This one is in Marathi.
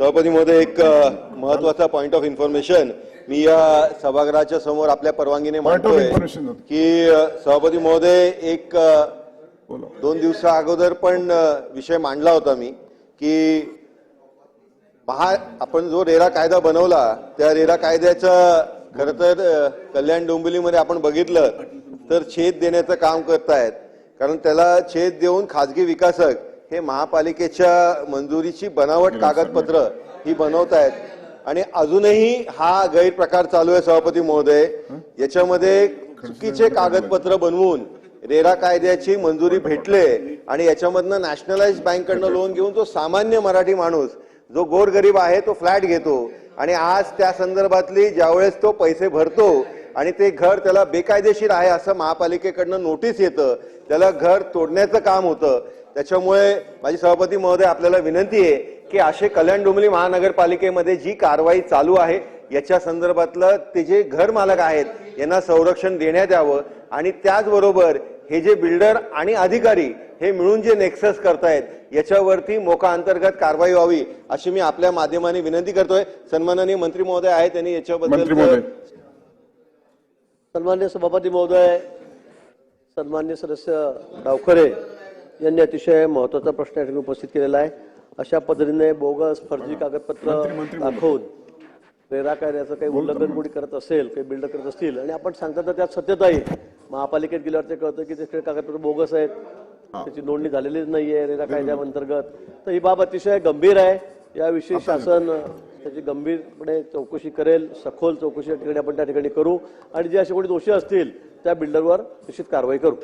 सभापती महोदय एक महत्त्वाचा पॉइंट ऑफ इन्फॉर्मेशन मी या सभागृहाच्या समोर आपल्या परवानगीने मांडतोय. की सभापती महोदय एक दोन दिवसा अगोदर पण विषय मांडला होता मी की महा आपण जो रेरा कायदा बनवला त्या रेरा कायद्याचा खर तर कल्याण डोंबिवलीमध्ये आपण बघितलं तर छेद देण्याचं काम करतायत कारण त्याला छेद देऊन खाजगी विकासक हे महापालिकेच्या मंजुरीची बनावट कागदपत्र ही बनवतायत. आणि अजूनही हा गैरप्रकार चालू आहे सभापती महोदय. याच्यामध्ये चुकीचे कागदपत्र बनवून रेरा कायद्याची मंजुरी भेटले आणि याच्यामधनं नॅशनलाइज बँककडनं लोन घेऊन जो सामान्य मराठी माणूस जो गोरगरीब आहे तो फ्लॅट घेतो. आणि आज त्या संदर्भातली ज्यावेळेस तो पैसे भरतो आणि ते घर त्याला बेकायदेशीर आहे असं महापालिकेकडनं नोटीस येतं त्याला घर तोडण्याचं काम होतं त्याच्यामुळे माझी सभापती महोदय आपल्याला विनंती आहे की असे कल्याण डोंबिवली महानगरपालिकेमध्ये जी कारवाई चालू आहे याच्या संदर्भातलं ते जे घर मालक आहेत यांना संरक्षण देण्यात यावं आणि त्याचबरोबर हे जे बिल्डर आणि अधिकारी हे मिळून जे नेक्सस करतायत याच्यावरती मोका अंतर्गत कारवाई व्हावी अशी मी आपल्या माध्यमाने विनंती करतोय. सन्माननीय मंत्री महोदय आहेत त्यांनी याच्याबद्दल सन्मान्य सभापती महोदय सन्मान्य सदस्य डावखरे यांनी अतिशय महत्त्वाचा प्रश्न या ठिकाणी उपस्थित केलेला आहे. अशा पद्धतीने बोगस फर्जी कागदपत्र. दाखवून रेरा कायद्याचं काही उल्लंघन कोणी करत असेल काही बिल्ड करत असतील आणि आपण सांगता तर त्यात सत्यता आहे. महापालिकेत गेल्यावर ते कळतं की ते कागदपत्र बोगस आहेत. त्याची नोंदणी झालेलीच नाहीये रेरा कायद्याअंतर्गत तर ही बाब अतिशय गंभीर आहे. याविषयी शासन त्याची गंभीरपणे चौकशी करेल. सखोल चौकशी या ठिकाणी आपण त्या ठिकाणी करू. आणि जे असे कोणी दोषी असतील त्या बिल्डरवर निश्चित कारवाई करू.